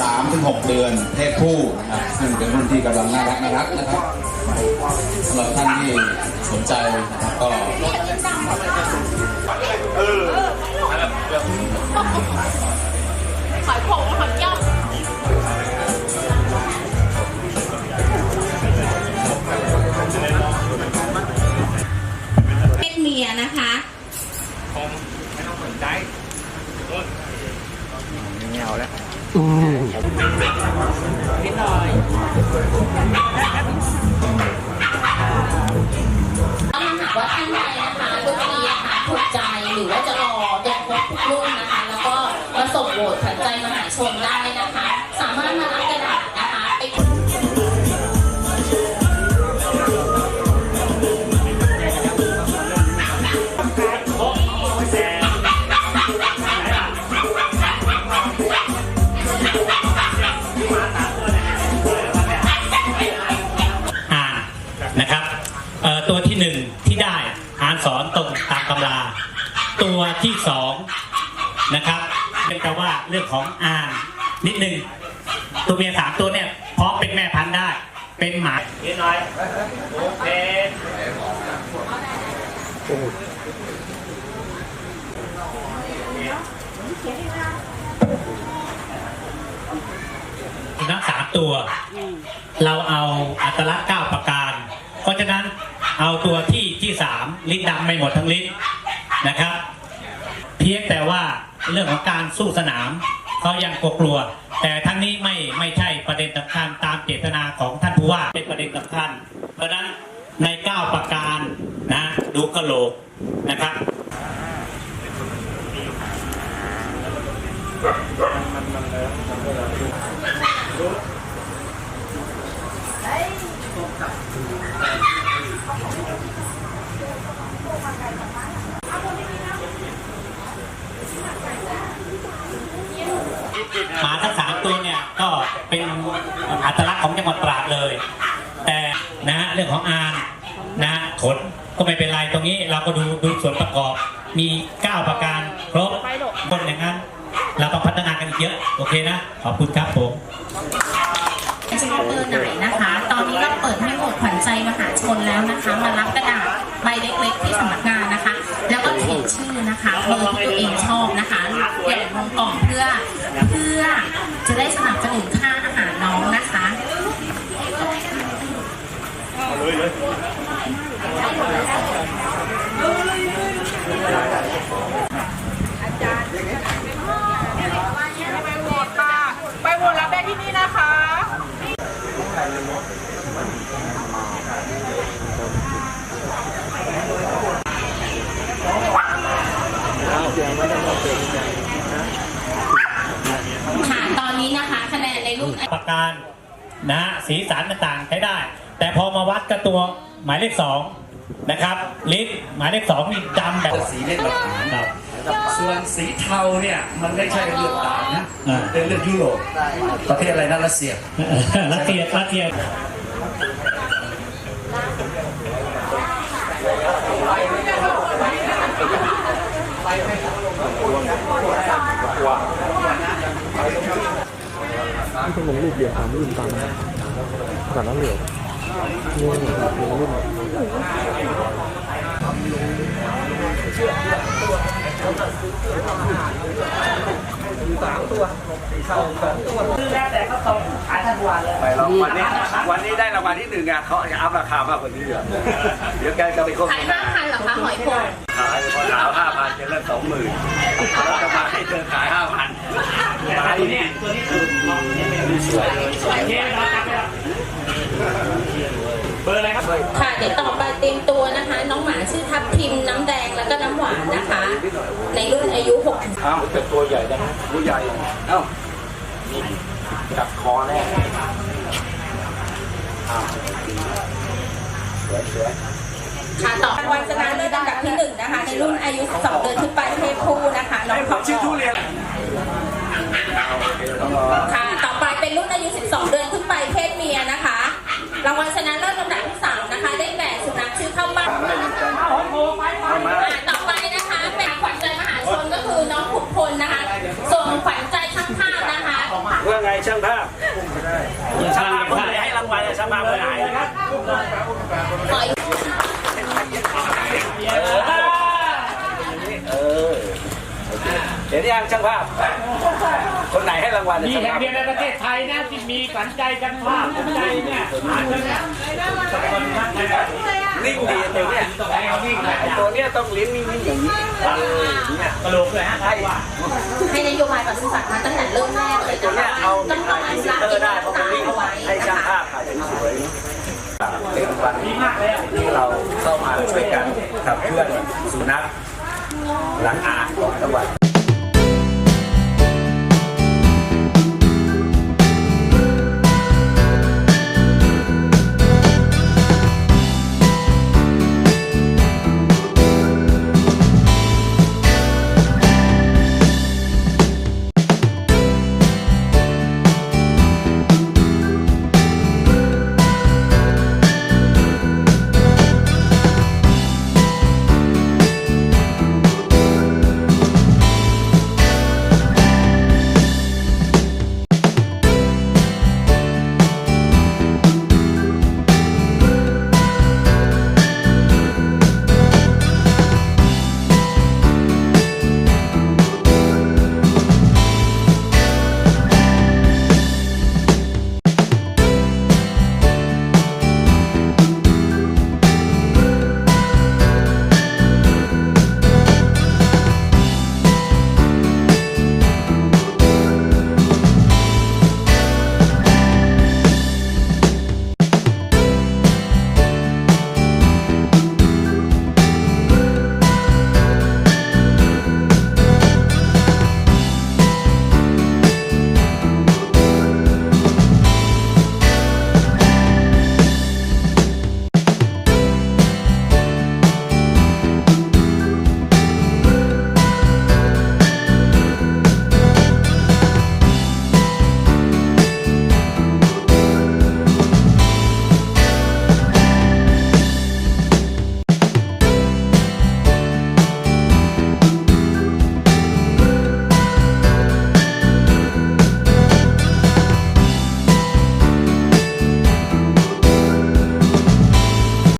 สามถึงหกเดือนเพศผู้นะครับซึ่งเป็นรุ่นที่กำลังน่ารักน่ารักนะครับสำหรับท่านที่สนใจนะครับก็ขายของขายย่ มาส่งโหวตขวัญใจมหาชนได้นะคะ สามารถมารับกระดาษนะคะไปอ่านนะครับเอ่อตัวที่หนึ่งที่ได้อ่านสอนตรงตามตำรา ตัวที่สองนะครับ เรื่องของอ่านนิดนึงตัวเมียสามตัวเนี่ยพร้อมเป็นแม่พันธุ์ได้ เป็นหมาเยอะน้อยโอเคนักสามตัว เราเอาอัตลักษณ์เก้าประการ เพราะฉะนั้นเอาตัวที่ที่สามลิ้นดำไม่หมดทั้งลิ้นนะครับ เรื่องของการสู้สนามเขายังกลัวๆแต่ทั้งนี้ไม่ไม่ใช่ประเด็นสำคัญตามเจตนาของท่านผู้ว่าเป็นประเด็นสำคัญ เพราะนั้นในเก้าประการนะดูกระโหลกนะครับ หมาทั้งสามตัวเนี่ยก็ เป็นอัตลักษณ์ของจังหวัดตราดเลย แต่นะฮะเรื่องของอานนะฮะขนก็ไม่เป็นไรตรงนี้เราก็ดูดูส่วนประกอบมี 9 ประการครบบนอย่างนั้น เราต้องพัฒนากันอีกเยอะ โอเคนะ ขอบคุณครับผมชอบเบอร์ไหนนะคะ ตอนนี้เราเปิดให้หวตขวัญใจมหาชนแล้วนะคะ มารับกระดาษใบเล็กๆที่สำนักงานนะคะ แล้วก็เขียนชื่อนะคะเบอร์ที่ตัวเองชอบนะคะเดี๋ยวลงกล่องเพื่อ เพื่อจะได้สนับสนุนค่าอาหารน้องนะคะ ไปโหวตค่ะไปโหวตรับได้ที่นี่นะคะ ค่ะตอนนี้นะคะ คะแนนในรุ่น ประการนะฮะสีสันต่างๆใช้ได้ แต่พอมาวัดกับตัวหมายเลขสองนะครับลิ้นหมายเลขสองนี่ดำแบบสีเลือดต่างครับส่วนสีเทาเนี่ยมันไม่ใช่เลือดต่างนะอ่าเป็นเลือดยุโรปประเทศอะไรนะรัสเซียรัสเซียรัสเซียที่ต้องลงรูปเดียวตามรุ่นตามขนาดนั้นเลย เหรอนี่ลงตัวแรุ่ก็สองขายทันวันเลยไปเราวันนี้วันนี้ได้รางวัลที่หนึ่งอะเขาจะอัพราคามากกว่านี้เหรอเดี๋ยวแกจะไปโฆษณาขายณาห้าพันเหรอคะหอยโข่งขายพอถามห้าพันจะเริ่มสองหมื่นแล้วจะมาให้เธอขายห้าพันขายนี่สวยเลยสวยเลย ค่ะเดี๋ยวต่อไปเตรียมตัวนะคะ น้องหมาชื่อทับทิมน้ำแดงแล้วก็น้ำหวานนะคะ ในรุ่นอายุ6ถึงเอ้าเป็นตัวใหญ่นะตัวใหญ่เอ้าจับคอแน่อ้าวสวยสวยค่ะต่อรางวัลชนะเลิศอันดับที่หนึ่งนะคะ ในรุ่นอายุ12เดือนขึ้นไปเพศผู้นะคะน้องขอบชื่อทุเรียนเอาโอเคต้องรอค่ะต่อไปเป็นรุ่นอายุ 12 เดือนขึ้นไปเพศเมียนะคะ รางวัลชนะเลิศลำดับที่สามนะคะ ได้ ถือข้าวมันต่อไปนะคะ เป็นขวัญใจมหาชนก็คือน้องขุนพลนะคะ ส่วนขวัญใจช่างภาพนะคะ ว่าไงช่างภาพช่างภาพคนไหนให้รางวัลช่างภาพคนไหนขออีกเออเห็นยังช่างภาพ คนไหนให้รางวัลมีช่างแห่งภาพเดียวในประเทศไทยนะที่มีฝันใจกันภาพฝันใจเนี่ยหาจังเนี่ยนิ่งดีตัวเนี้ยต้องให้เขานิ่งนะไอ้ตัวเนี้ยต้องลิ้นนิ่งๆอย่างนี้เอออย่างเงี้ยกระโหลกเลยฮะให้ให้นโยบายปศุสัตว์มาตั้งแต่เริ่มแรกเลยตัวนะเนี้ยคะเอาต้องต้องอนุรักษ์เตอเอกร์ได้ลักเพษราะณ์มันนิ่งเอาไว้ให้นะช่างคะภาพถ่ายสวยเป็นรางวัลที่เราเข้ามาช่วยกันขับเคลื่อนสุนัขหลังอ่านของจังหวัด